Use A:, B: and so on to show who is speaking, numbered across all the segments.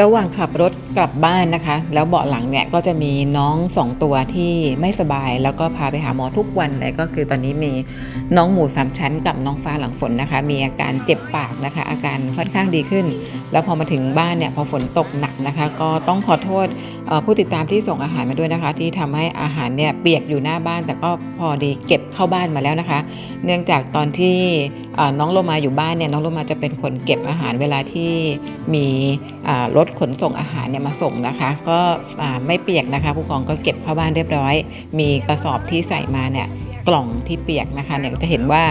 A: ระหว่างขับรถกลับบ้านนะคะ แล้วเบาะหลังเนี่ยก็จะมีน้องสองตัวที่ไม่สบาย แล้วก็พาไปหาหมอทุกวันเลยก็คือตอนนี้มีน้องหมูสามชั้นกับน้องฟ้าหลังฝนนะคะ มีอาการเจ็บปากนะคะ อาการค่อนข้างดีขึ้นแล้วพอมาถึงบ้านเนี่ยพอฝนตกหนักนะคะ ก็ต้องขอโทษผู้ติดตามที่ส่งอาหารมาด้วยนะคะ ที่ทำให้อาหารเนี่ยเปียกอยู่หน้าบ้าน แต่ก็พอดีเก็บเข้าบ้านมาแล้วนะคะ เนื่องจากตอนที่น้องโลมาอยู่บ้านเนี่ยน้องโลมาจะเป็นคนเก็บอาหารเวลาที่มีรถขนส่งอาหารเนี่ยมาส่งนะคะ ก็ไม่เปียกนะคะ ผู้กองก็เก็บเข้าบ้านเรียบร้อย มีกระสอบที่ใส่มาเนี่ย กล่องที่เปียกนะคะเนี่ยก็จะเห็นว่า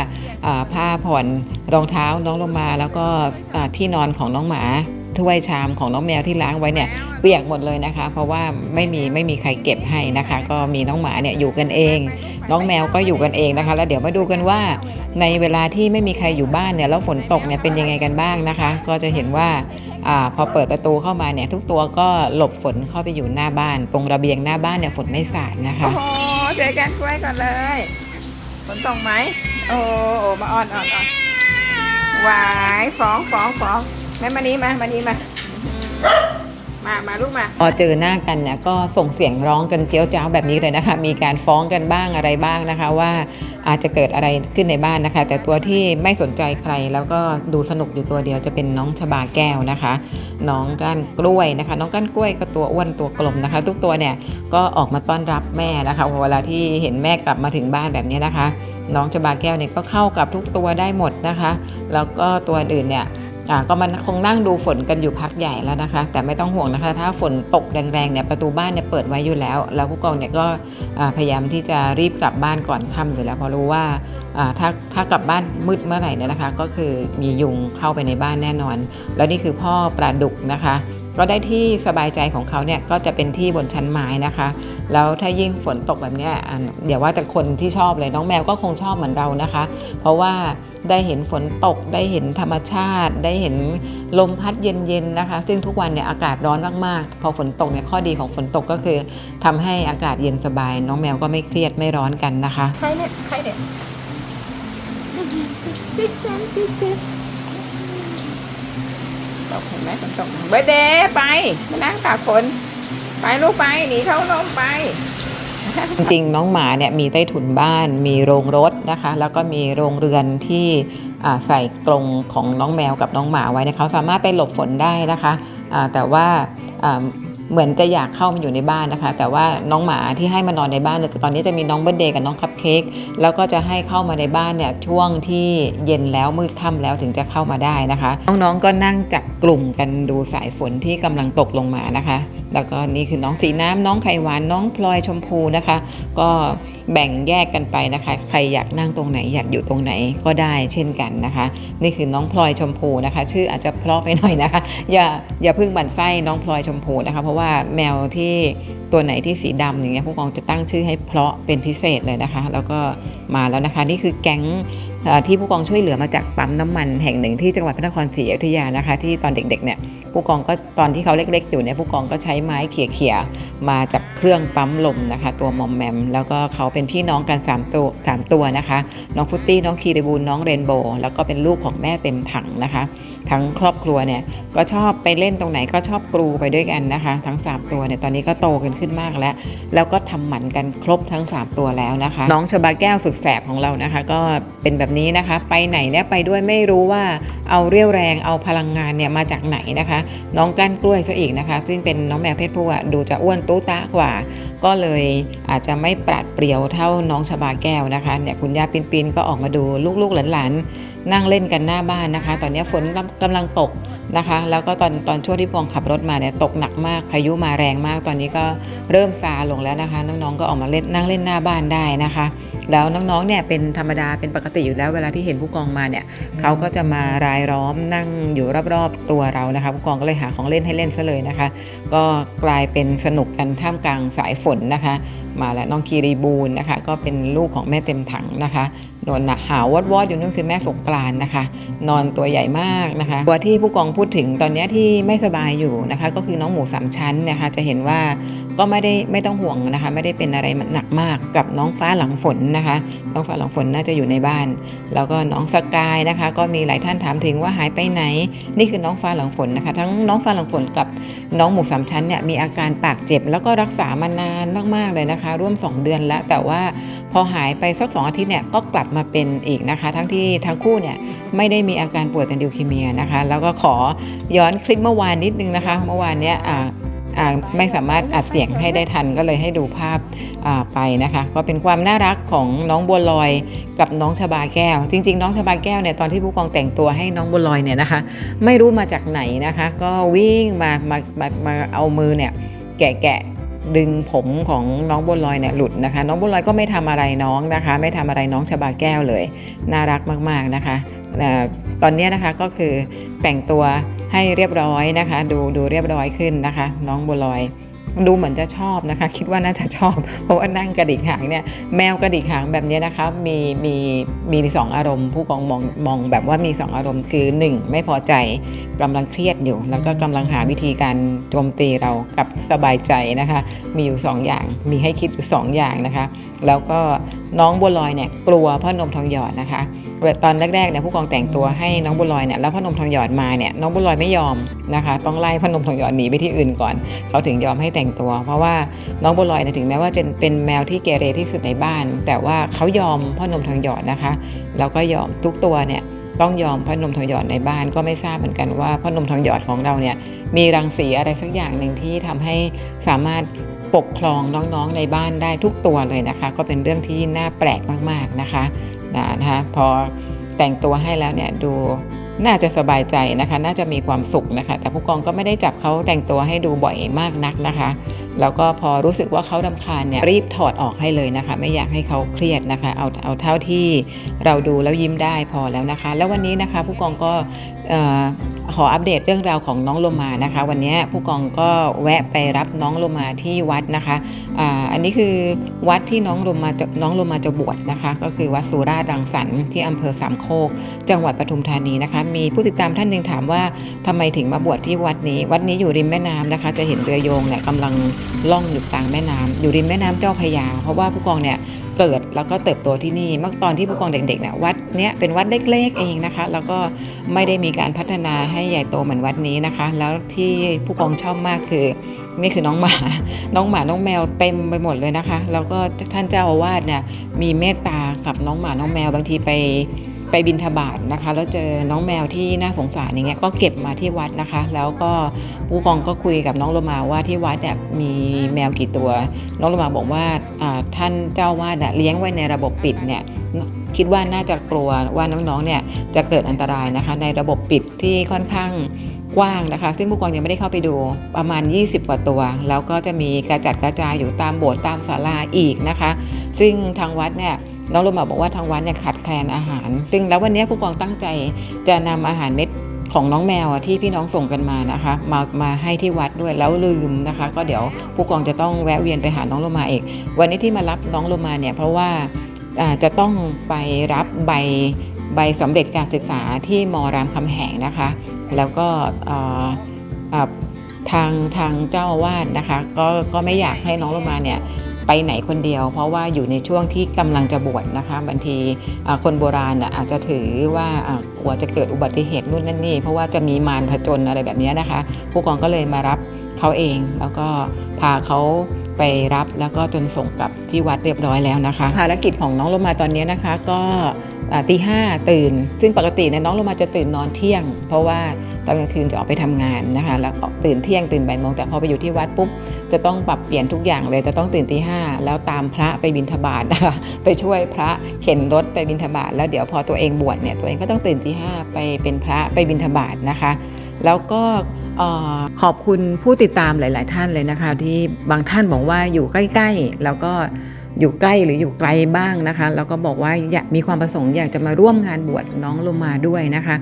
A: ผ้าผ่อนรองเท้าน้องโลมา แล้วก็ที่นอนของน้องหมาถ้วยชามของน้องแมวที่ล้างไว้เนี่ยเปียกหมดเลยนะคะ เพราะว่าไม่มีไม่มีใครเก็บให้นะคะ ก็มีน้องหมาเนี่ยอยู่กันเอง น้องแมวก็อยู่กันเองนะคะ แล้วเดี๋ยวมาดูกันว่า ในเวลาที่ไม่มีใครอยู่บ้านเนี่ยแล้วฝนตกเนี่ยเป็นยังไงกันบ้างนะคะ ก็จะเห็นว่าอพอเปิดประตูเข้ามาเนี่ยทุกตัวก็หลบฝนเข้าไปอยู่หน้าบ้าน ตรงระเบียงหน้าบ้านเนี่ยฝนไม่สาดนะคะ
B: โอ้โหเจอกันกล้วยก่อนเลย ฝนตกไหมโอ้โอ้มาอ่อนอ่อนอ่อนหวายฟ้องฟ้องฟ้องแม่มานี้มามานี้มา มาลูกมา
A: พอเจอหน้ากันเนี่ยก็ส่งเสียงร้องกันเจียวจ้าวแบบนี้เลยนะคะ มีการฟ้องกันบ้างอะไรบ้างนะคะ ว่าอาจจะเกิดอะไรขึ้นในบ้านนะคะ แต่ตัวที่ไม่สนใจใครแล้วก็ดูสนุกอยู่ตัวเดียวจะเป็นน้องชบาแก้วนะคะ น้องก้านกล้วยนะคะ น้องก้านกล้วยก็ตัวอ้วนตัวกลมนะคะ ทุกตัวเนี่ยก็ออกมาต้อนรับแม่นะคะพอเวลาที่เห็นแม่กลับมาถึงบ้านแบบนี้นะคะ น้องชบาแก้วเนี่ยก็เข้ากับทุกตัวได้หมดนะคะ แล้วก็ตัวอื่นเนี่ย ก็มันคงนั่งดูฝนกันอยู่พักใหญ่แล้วนะคะ แต่ไม่ต้องห่วงนะคะ ถ้าฝนตกแรงๆเนี่ยประตูบ้านเนี่ยเปิดไว้อยู่แล้ว แล้วผู้กองเนี่ยก็พยายามที่จะรีบกลับบ้านก่อนค่ำอยู่แล้วเพราะรู้ว่าอ่าถ้าถ้ากลับบ้านมืดเมื่อไหร่เนี่ยนะคะ ก็คือมียุงเข้าไปในบ้านแน่นอน แล้วนี่คือพ่อปลาดุกนะคะ ก็ได้ที่สบายใจของเขาเนี่ยก็จะเป็นที่บนชั้นไม้นะคะ แล้วถ้ายิ่งฝนตกแบบนี้ยอ่าอย่าว่าแต่คนที่ชอบเลยน้องแมวก็คงชอบเหมือนเรานะคะ เพราะว่าได้เห็นฝนตกได้เห็นธรรมชาติ ได้เห็นลมพัดเย็นๆนะคะ ซึ่งทุกวันเนี่ยอากาศร้อนมากๆ พอฝนตกเนี่ยข้อดีของฝนตกก็คือทำให้อากาศเย็นสบาย น้องแมวก็ไม่เครียดไม่ร้อนกันนะคะ
B: ใครเนี่ยใครเนี่ย ตกเห็นไหมฝนตกเบเดย์ไปมานั่งตากฝนไปลูกไปหนีเข้าลมไป
A: จริงๆน้องหมาเนี่ยมีใต้ถุนบ้าน มีโรงรถนะคะ แล้วก็มีโรงเรือนที่ใส่กรงของน้องแมวกับน้องหมาไว้เนี่ยเขาสามารถไปหลบฝนได้นะคะะแต่ว่า เหมือนจะอยากเข้ามาอยู่ในบ้านนะคะ แต่ว่าน้องหมาที่ให้มานอนในบ้านเนี่ยตอนนี้จะมีน้องเบิร์เดย์กับน้องคัพเค้กแล้วก็จะให้เข้ามาในบ้านเนี่ยช่วงที่เย็นแล้วมืดค่ำแล้วถึงจะเข้ามาได้นะคะ น้องๆก็นั่งจับกลุ่มกันดูสายฝนที่กำลังตกลงมานะคะแล้วก็นี่คือน้องสีน้ำน้องไข่หวานน้องพลอยชมพูนะคะ ก็แบ่งแยกกันไปนะคะ ใครอยากนั่งตรงไหนอยากอยู่ตรงไหนก็ได้เช่นกันนะคะ นี่คือน้องพลอยชมพูนะคะ ชื่ออาจจะเพราะไปหน่อยนะคะ อย่าอย่าเพิ่งบันไส้น้องพลอยชมพูนะคะ เพราะว่าแมวที่ตัวไหนที่สีดำอย่างเงี้ยผู้กองจะตั้งชื่อให้เพาะเป็นพิเศษเลยนะคะ แล้วก็มาแล้วนะคะ นี่คือแก๊ง ที่ผู้กองช่วยเหลือมาจากปั๊มน้ำมันแห่งหนึ่งที่จังหวัดพระนครศรีอยุธยานะคะ ที่ตอนเด็กๆเนี่ยผู้กองก็ตอนที่เขาเล็กๆอยู่เนี่ยผู้กองก็ใช้ไม้เขี่ยๆมาจากเครื่องปั๊มลมนะคะ ตัวมอมแมม แล้วก็เขาเป็นพี่น้องกันสามตัวสามตัวนะคะ น้องฟุตตี้น้องคีรีบูลน้องเรนโบว์แล้วก็เป็นลูกของแม่เต็มถังนะคะ ทั้งครอบครัวเนี่ยก็ชอบไปเล่นตรงไหนก็ชอบกรูไปด้วยกันนะคะ ทั้ง 3 ตัวเนี่ยตอนนี้ก็โตกันขึ้นมากแล้ว แล้วก็ทำหมันกันครบทั้ง 3 ตัวแล้วนะคะ น้องชบาแก้วสุดแสบของเรานะคะ ก็เป็นแบบนี้นะคะ ไปไหนเนี่ยไปด้วยไม่รู้ว่าเอาเรี่ยวแรงเอาพลังงานเนี่ยมาจากไหนนะคะ น้องก้านกล้วยซะอีกนะคะ ซึ่งเป็นน้องแมวเพศผู้อะดูจะอ้วนตู้ตะกว่า ก็เลยอาจจะไม่ปราดเปรียวเท่าน้องชบาแก้วนะคะเนี่ยคุณย่าปินปินก็ออกมาดูลูกๆหลานๆ นั่งเล่นกันหน้าบ้านนะคะ ตอนนี้ฝนกำลังตกนะคะ แล้วก็ตอนตอนช่วงที่พองขับรถมาเนี่ยตกหนักมากพายุมาแรงมาก ตอนนี้ก็เริ่มซาลงแล้วนะคะ น้องๆก็ออกมาเล่นนั่งเล่นหน้าบ้านได้นะคะ แล้วน้องๆเนี่ยเป็นธรรมดาเป็นปกติอยู่แล้วเวลาที่เห็นผู้กองมาเนี่ยเขาก็จะมารายล้อมนั่งอยู่รอบๆตัวเรานะคะ ผู้กองก็เลยหาของเล่นให้เล่นซะเลยนะคะ ก็กลายเป็นสนุกกันท่ามกลางสายฝนนะคะ มาแล้วน้องคีรีบูลนะคะ ก็เป็นลูกของแม่เต็มถังนะคะ นอนหนะหาวอดวอดอยู่นั่นคือแม่สงกรานนะคะ นอนตัวใหญ่มากนะคะ ตัวที่ผู้กองพูดถึงตอนนี้ที่ไม่สบายอยู่นะคะ ก็คือน้องหมูสามชั้นนะคะ จะเห็นว่า ก็ไม่ได้ไม่ต้องห่วงนะคะ ไม่ได้เป็นอะไรหนักมากกับน้องฟ้าหลังฝนนะคะน้องฟ้าหลังฝนน่าจะอยู่ในบ้าน แล้วก็น้องสกายนะคะ ก็มีหลายท่านถามถึงว่าหายไปไหน นี่คือน้องฟ้าหลังฝนนะคะ ทั้งน้องฟ้าหลังฝนกับน้องหมูสามชั้นเนี่ยมีอาการปากเจ็บ แล้วก็รักษามานานมากๆเลยนะคะ ร่วม 2 เดือนแล้ว แต่ว่าพอหายไปสักสองอาทิตย์เนี่ยก็กลับมาเป็นอีกนะคะ ทั้งที่ทั้งคู่เนี่ยไม่ได้มีอาการป่วยเป็นดิวคีเมียนะคะ แล้วก็ขอย้อนคลิปเมื่อวานนิดนึงนะคะ เมื่อวานเนี้ยอ่า ไม่สามารถอัดเสียงให้ได้ทันก็เลยให้ดูภาพไปนะคะ ก็เป็นความน่ารักของน้องบัวลอยกับน้องชบาแก้ว จริง ๆ น้องชบาแก้วเนี่ยตอนที่ผู้กองแต่งตัวให้น้องบัวลอยเนี่ยนะคะ ไม่รู้มาจากไหนนะคะ ก็วิ่งมามามามาเอามือเนี่ยแกะแกะดึงผมของน้องบัวลอยเนี่ยหลุดนะคะ น้องบัวลอยก็ไม่ทำอะไรน้องนะคะ ไม่ทำอะไรน้องชบาแก้วเลย น่ารักมากๆนะคะตอนนี้นะคะก็คือแต่งตัว ให้เรียบร้อยนะคะ ดูดูเรียบร้อยขึ้นนะคะ น้องบัวลอย ดูเหมือนจะชอบนะคะ คิดว่าน่าจะชอบ เพราะว่านั่งกระดิกหางเนี่ยแมวกระดิกหางแบบนี้นะคะมีมีมีสองอารมณ์ ผู้กองมองมองแบบว่ามีสองอารมณ์คือหนึ่งไม่พอใจกำลังเครียดอยู่ แล้วก็กำลังหาวิธีการโจมตีเรากับสบายใจนะคะ มีอยู่สองอย่างมีให้คิดอยู่สองอย่างนะคะ แล้วก็น้องบัวลอยเนี่ยกลัวพ่อนมทองหยอดนะคะตอนแรกๆเนี่ยผู้กองแต่งตัวให้น้องบัวลอยเนี่ยแล้วพ่อนมทองหยอดมาเนี่ยน้องบัวลอยไม่ยอมนะคะ ต้องไล่พ่อนมทองหยอดหนีไปที่อื่นก่อน เขาถึงยอมให้แต่งตัว เพราะว่าน้องบัวลอยเนี่ยถึงแม้ว่าจะเป็นแมวที่เกเรที่สุดในบ้าน แต่ว่าเขายอมพ่อนมทองหยอดนะคะ แล้วก็ยอมทุกตัวเนี่ยต้องยอมพ่อนมทองหยอดในบ้านก็ไม่ทราบเหมือนกันว่าพ่อนมทองหยอดของเราเนี่ยมีรังสีอะไรสักอย่างหนึ่งที่ทำให้สามารถปกครองน้องๆในบ้านได้ทุกตัวเลยนะคะ ก็เป็นเรื่องที่น่าแปลกมากๆนะคะ นะคะพอแต่งตัวให้แล้วเนี่ยดูน่าจะสบายใจนะคะ น่าจะมีความสุขนะคะ แต่ผู้กองก็ไม่ได้จับเขาแต่งตัวให้ดูบ่อยมากนักนะคะ แล้วก็พอรู้สึกว่าเขาดำคาญเนี่ยรีบถอดออกให้เลยนะคะ ไม่อยากให้เขาเครียดนะคะเอาเอาเท่าที่เราดูแล้วยิ้มได้พอแล้วนะคะ แล้ววันนี้นะคะผู้กองก็ขออัปเดตเรื่องราวของน้องโลมานะคะ วันนี้ผู้กองก็แวะไปรับน้องโลมาที่วัดนะคะอ,อันนี้คือวัดที่น้องโลมาจะน้องโลมาจะบวชนะคะ ก็คือวัดสุราษฎร์รังสรรค์ที่อำเภอสามโคก จังหวัดปทุมธานีนะคะ มีผู้ติดตามท่านหนึ่งถามว่าทำไมถึงมาบวชที่วัดนี้ วัดนี้อยู่ริมแม่น้ำนะคะ จะเห็นเรือโยงเนี่ยกำลังล่องอยู่กลางแม่น้ำอยู่ริมแม่น้ำเจ้าพยา เพราะว่าผู้กองเนี่ยเกิดแล้วก็เติบโตที่นี่เมื่อตอนที่ผู้กองเด็กๆเนี่ยวัดเนี้ยเป็นวัดเล็กๆเองนะคะ แล้วก็ไม่ได้มีการพัฒนาให้ใหญ่โตเหมือนวัดนี้นะคะ แล้วที่ผู้กองชอบมากคือนี่คือน้องหมา น้องหมา น้องแมวเต็มไปหมดเลยนะคะ แล้วก็ท่านเจ้าอาวาสเนี่ยมีเมตตากับน้องหมา น้องแมวบางทีไป ไปบินทบาทนะคะ แล้วเจอน้องแมวที่น่าสงสารอย่างเงี้ยก็เก็บมาที่วัดนะคะ แล้วก็ผู้กองก็คุยกับน้องโลมาว่าที่วัดเนี่ยมีแมวกี่ตัว น้องโลมาบอกว่าท่านเจ้าอาวาดเลี้ยงไว้ในระบบปิดเนี่ยคิดว่าน่าจะกลัวว่าน้องๆเนี่ยจะเกิดอันตรายนะคะ ในระบบปิดที่ค่อนข้างกว้างนะคะ ซึ่งผู้กองยังไม่ได้เข้าไปดูประมาณ 20 กว่าตัว แล้วก็จะมีกระจัดกระจายอยู่ตามโบสถ์ตามศาลาอีกนะคะ ซึ่งทางวัดเนี่ย น้องโรมาบอกว่าทางวัดเนี่ยขาดแคลนอาหาร ซึ่งแล้ววันนี้ผู้กองตั้งใจจะนำอาหารเม็ดของน้องแมวอะที่พี่น้องส่งกันมานะคะ มามาให้ที่วัดด้วยแล้วลืมนะคะ ก็เดี๋ยวผู้กองจะต้องแวะเวียนไปหาน้องโลมาอีกวันนี้ที่มารับน้องโลมาเนี่ยเพราะว่าจะต้องไปรับใบใบสำเร็จการศึกษาที่มรามคำแหงนะคะ แล้วก็ทางทางเจ้าอาวาสนะคะ ก็ก็ไม่อยากให้น้องโลมาเนี่ย ไปไหนคนเดียว เพราะว่าอยู่ในช่วงที่กำลังจะบวชนะคะบางทีคนโบราณอาจจะถือว่าอ่ากลัวจะเกิดอุบัติเหตุนู่นนั่นนี่ เพราะว่าจะมีมารผจญอะไรแบบนี้นะคะ ผู้กองก็เลยมารับเขาเอง แล้วก็พาเขาไปรับแล้วก็จนส่งกลับที่วัดเรียบร้อยแล้วนะคะ ภารกิจของน้องโลมาตอนนี้นะคะ ก็ตีห้าตื่น ซึ่งปกติเนี่ยน้องลมาจะตื่นนอนเที่ยง เพราะว่าตอนกลางคืนจะออกไปทำงานนะคะ แล้วตื่นเที่ยงตื่นบ่ายโมงแต่พอไปอยู่ที่วัดปุ๊บ จะต้องปรับเปลี่ยนทุกอย่างเลยจะต้องตื่นตีห้าแล้วตามพระไปบิณฑบาตนะคะไปช่วยพระเข็นรถไปบิณฑบาตแล้วเดี๋ยวพอตัวเองบวชเนี่ยตัวเองก็ต้องตื่นตีห้าไปเป็นพระไปบิณฑบาตนะคะ แล้วก็ขอบคุณผู้ติดตามหลาย ๆ ท่านเลยนะคะ ที่บางท่านบอกว่าอยู่ใกล้ ๆ แล้วก็อยู่ใกล้หรืออยู่ไกลบ้างนะคะ แล้วก็บอกว่าอยากมีความประสงค์อยากจะมาร่วมงานบวชน้องโลมาด้วยนะคะ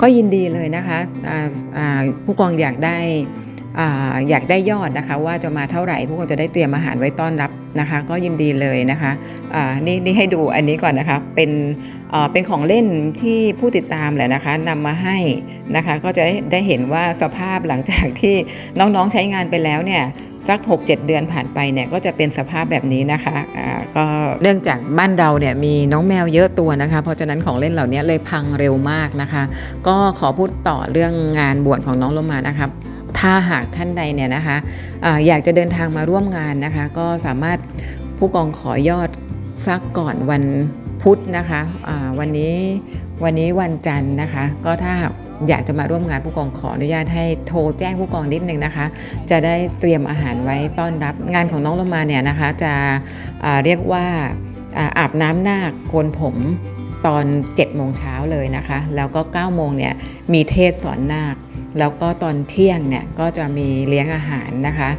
A: ก็ยินดีเลยนะคะผู้กองอยากได้ ออยากได้ยอดนะคะ ว่าจะมาเท่าไหร่พวกเราจะได้เตรียมอาหารไว้ต้อนรับนะคะ ก็ยินดีเลยนะคะนี่นี่ให้ดูอันนี้ก่อนนะคะเป็นเป็นของเล่นที่ผู้ติดตามแหละนะคะนำมาให้นะคะ ก็จะได้ได้เห็นว่าสภาพหลังจากที่น้องๆใช้งานไปแล้วเนี่ยสัก 6-7 เดือนผ่านไปเนี่ยก็จะเป็นสภาพแบบนี้นะคะอ่าก็เนื่องจากบ้านเราเนี่ยมีน้องแมวเยอะตัวนะคะ เพราะฉะนั้นของเล่นเหล่านี้เลยพังเร็วมากนะคะ ก็ขอพูดต่อเรื่องงานบวชของน้องโลมานะครับ ถ้าหากท่านใดเนี่ยนะคะออยากจะเดินทางมาร่วมงานนะคะ ก็สามารถผู้กองขอยอดสักก่อนวันพุธนะคะอ่าวันนี้วันนี้วันจันทร์นะคะ ก็ถ้าอยากจะมาร่วมงานผู้กองขออนุญาตให้โทรแจ้งผู้กองนิดนึงนะคะ จะได้เตรียมอาหารไว้ต้อนรับงานของน้องโลมาเนี่ยนะคะ จะเรียกว่าอาบน้ำนาคโกนผมตอน7โมงเช้าเลยนะคะ แล้วก็9โมงเนี่ยมีเทศสอนนาค แล้วก็ตอนเที่ยงเนี่ยก็จะมีเลี้ยงอาหารนะคะ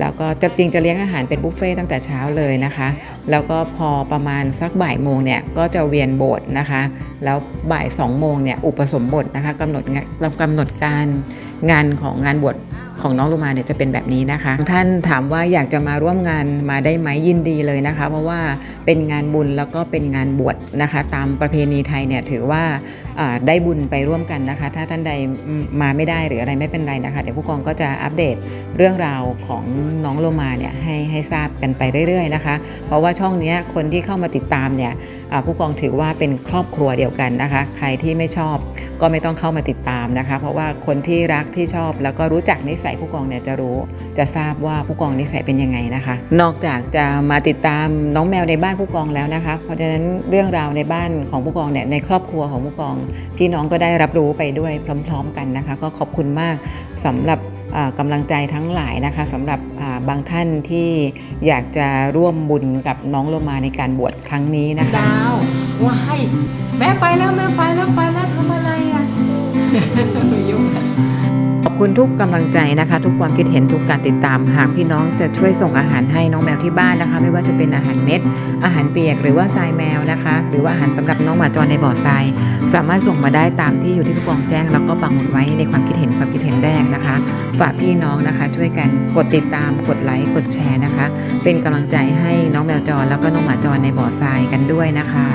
A: แล้วก็จะจริงจะเลี้ยงอาหารเป็นบุฟเฟ่ต์ตั้งแต่เช้าเลยนะคะ แล้วก็พอประมาณสักบ่ายโมงเนี่ยก็จะเวียนโบสถ์นะคะ แล้วบ่ายสองโมงเนี่ยอุปสมบทนะคะกำหนดงากำหนดการงานของงานบวชของน้องลูมาเนี่ยจะเป็นแบบนี้นะคะ ท่านถามว่าอยากจะมาร่วมงานมาได้ไหมยินดีเลยนะคะ เพราะว่าเป็นงานบุญแล้วก็เป็นงานบวชนะคะ ตามประเพณีไทยเนี่ยถือว่า ได้บุญไปร่วมกันนะคะ ถ้าท่านใดมาไม่ได้หรืออะไรไม่เป็นไรนะคะ เดี๋ยวผู้กองก็จะอัปเดตเรื่องราวของน้องโลมาเนี่ยให้ให้ทราบกันไปเรื่อยๆนะคะ เพราะว่าช่องนี้คนที่เข้ามาติดตามเนี่ยผู้กองถือว่าเป็นครอบครัวเดียวกันนะคะ ใครที่ไม่ชอบก็ไม่ต้องเข้ามาติดตามนะคะ เพราะว่าคนที่รักที่ชอบแล้วก็รู้จักนิสัยผู้กองเนี่ยจะรู้ จะทราบว่าผู้กองนิสัยเป็นยังไงนะคะ นอกจากจะมาติดตามน้องแมวในบ้านผู้กองแล้วนะคะ เพราะฉะนั้นเรื่องราวในบ้านของผู้กองเนี่ยในครอบครัวของผู้กอง พี่น้องก็ได้รับรู้ไปด้วยพร้อม ๆ กันนะคะ ก็ขอบคุณมากสำหรับอ่ากำลังใจทั้งหลายนะคะสำหรับอ่าบางท่านที่อยากจะร่วมบุญกับน้องโลมาในการบวชครั้งนี้นะคะ
B: ดาวว้ายแม่ไปแล้วแม่ไปแล้วไปแล้วทำอะไรอะยุ่งกัน
A: ขอบคุณทุกกำลังใจนะคะ ทุกความคิดเห็นทุกการติดตาม หากพี่น้องจะช่วยส่งอาหารให้น้องแมวที่บ้านนะคะ ไม่ว่าจะเป็นอาหารเม็ด อาหารเปียกหรือว่าทรายแมวนะคะ หรือว่าอาหารสำหรับน้องหมาจรในบ่อทราย สามารถส่งมาได้ตามที่อยู่ที่ผู้กองแจ้ง แล้วก็ปักหมุดไว้ในความคิดเห็นความคิดเห็นแรกนะคะ ฝากพี่น้องนะคะ ช่วยกันกดติดตามกดไลค์กดแชร์นะคะ เป็นกำลังใจให้น้องแมวจรแล้วก็น้องหมาจรในบ่อทรายกันด้วยนะคะ